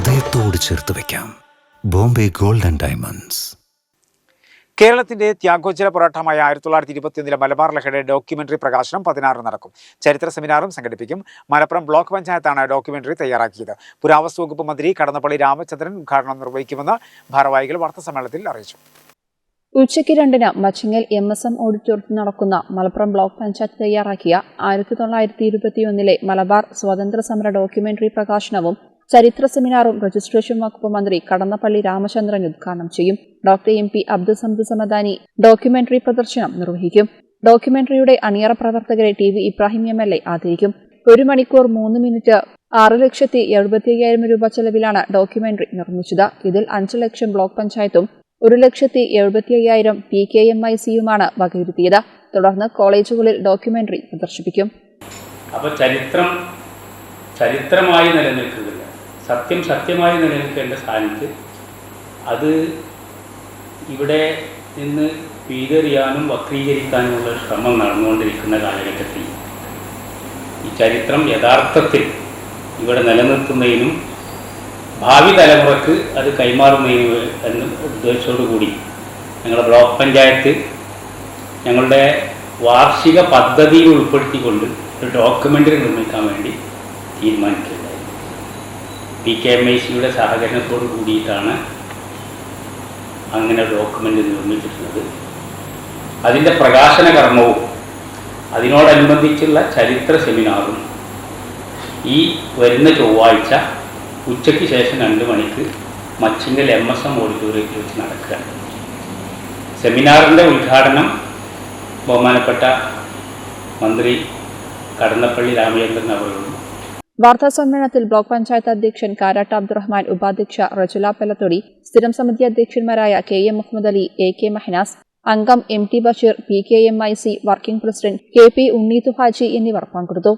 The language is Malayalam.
ഹൃദയത്തോട് ചേർത്ത് വെക്കാം. Bombay gold and diamonds. കേരളത്തിന്റെ ത്യാഗോച്ചര പോരാട്ടമായ ആയിരത്തി തൊള്ളായിരത്തി ഇരുപത്തിയൊന്നിലെ മലബാർ ലഹയുടെ ഡോക്യുമെന്ററി പ്രകാശനം പതിനാറിന് നടക്കും. ചരിത്ര സെമിനാറും സംഘടിപ്പിക്കും. മലപ്പുറം ബ്ലോക്ക് പഞ്ചായത്താണ് ഡോക്യുമെന്ററി തയ്യാറാക്കിയത്. പുരാവസ്തു വകുപ്പ് മന്ത്രി കടന്നപ്പള്ളി രാമചന്ദ്രൻ ഉദ്ഘാടനം നിർവഹിക്കുമെന്ന് ഭാരവാഹികൾ വാർത്താസമ്മേളനത്തിൽ അറിയിച്ചു. ഉച്ചയ്ക്ക് രണ്ടിന് മച്ചിങ്ങൽ എം എസ് എം ഓഡിറ്റോറിയത്തിൽ നടക്കുന്ന മലപ്പുറം ബ്ലോക്ക് പഞ്ചായത്ത് തയ്യാറാക്കിയ ആയിരത്തി തൊള്ളായിരത്തി ഇരുപത്തിയൊന്നിലെ മലബാർ സ്വാതന്ത്ര്യ സമര ഡോക്യുമെന്ററി പ്രകാശനവും ചരിത്ര സെമിനാറും രജിസ്ട്രേഷൻ വകുപ്പ് മന്ത്രി കടന്നപ്പള്ളി രാമചന്ദ്രൻ ഉദ്ഘാടനം ചെയ്യും. Doctor M P Abdul Samad Samadani documentary പ്രദർശനം നിർവഹിക്കും. ഡോക്യുമെന്ററിയുടെ അണിയറ പ്രവർത്തകരെ T V Ibrahim M L A ആദരിക്കും. ഒരു മണിക്കൂർ മൂന്ന് മിനിറ്റ് ആറ് ലക്ഷത്തി എഴുപത്തി അയ്യായിരം രൂപ ചെലവിലാണ് ഡോക്യുമെന്ററി നിർമ്മിച്ചത്. ഇതിൽ അഞ്ച് ലക്ഷം ബ്ലോക്ക് പഞ്ചായത്തും ഒരു ലക്ഷത്തി എഴുപത്തി അയ്യായിരം പി കെ എം ഐ സിയുമാണ് വകയിരുത്തിയത്. തുടർന്ന് കോളേജുകളിൽ ഡോക്യുമെന്ററി പ്രദർശിപ്പിക്കും. അപ്പോൾ ചരിത്രം ചരിത്രമായി നിലനിൽക്കുന്നില്ല സത്യം സത്യമായി നിലനിൽക്കേണ്ട സ്ഥാനത്ത് അത് ഇവിടെ നിന്ന് പീതെറിയാനും വക്രീകരിക്കാനുമുള്ള ശ്രമം നടന്നുകൊണ്ടിരിക്കുന്ന കാലഘട്ടത്തിൽ ഈ ചരിത്രം യഥാർത്ഥത്തിൽ ഇവിടെ നിലനിർത്തുന്നതിനും ഭാവി തലമുറയ്ക്ക് അത് കൈമാറുന്നതിനും എന്ന ഉദ്ദേശത്തോടുകൂടി ഞങ്ങളുടെ ബ്ലോക്ക് പഞ്ചായത്ത് ഞങ്ങളുടെ വാർഷിക പദ്ധതിയിൽ ഉൾപ്പെടുത്തിക്കൊണ്ട് ഒരു ഡോക്യുമെന്ററി നിർമ്മിക്കാൻ വേണ്ടി തീരുമാനിക്കുകയുണ്ടായി പി കെ എം ഐ സിയുടെ സഹകരണത്തോട് കൂടിയിട്ടാണ് അങ്ങനെ ഡോക്യുമെന്റ് നിർമ്മിച്ചിട്ടുള്ളത്. അതിന്റെ പ്രകാശന കർമ്മവും അതിനോടനുബന്ധിച്ചുള്ള ചരിത്ര സെമിനാറും ഈ വരുന്ന ചൊവ്വാഴ്ച ഉച്ചയ്ക്ക് ശേഷം രണ്ട് മണിക്ക് മച്ചിങ്ങൽ എം എസ് എം ഓഡിറ്റോറിയത്തിൽ വെച്ച് നടക്കുകയാണ്. സെമിനാറിന്റെ ഉദ്ഘാടനം ബഹുമാനപ്പെട്ട മന്ത്രി കടന്നപ്പള്ളി രാമചന്ദ്രൻ അവരോടും വാർത്താ സമ്മേളനത്തിൽ ബ്ലോക്ക് പഞ്ചായത്ത് അധ്യക്ഷൻ കാരാട്ട് അബ്ദുറഹ്മാൻ ഉപാധ്യക്ഷ റജുല പെലത്തൊടി സ്ഥിരം സമിതി അധ്യക്ഷന്മാരായ K M Muhammad Ali A K Mahnas അംഗം M T Basheer P K M I C working president K P Unneethu Haji എന്നിവർ പങ്കെടുത്തു.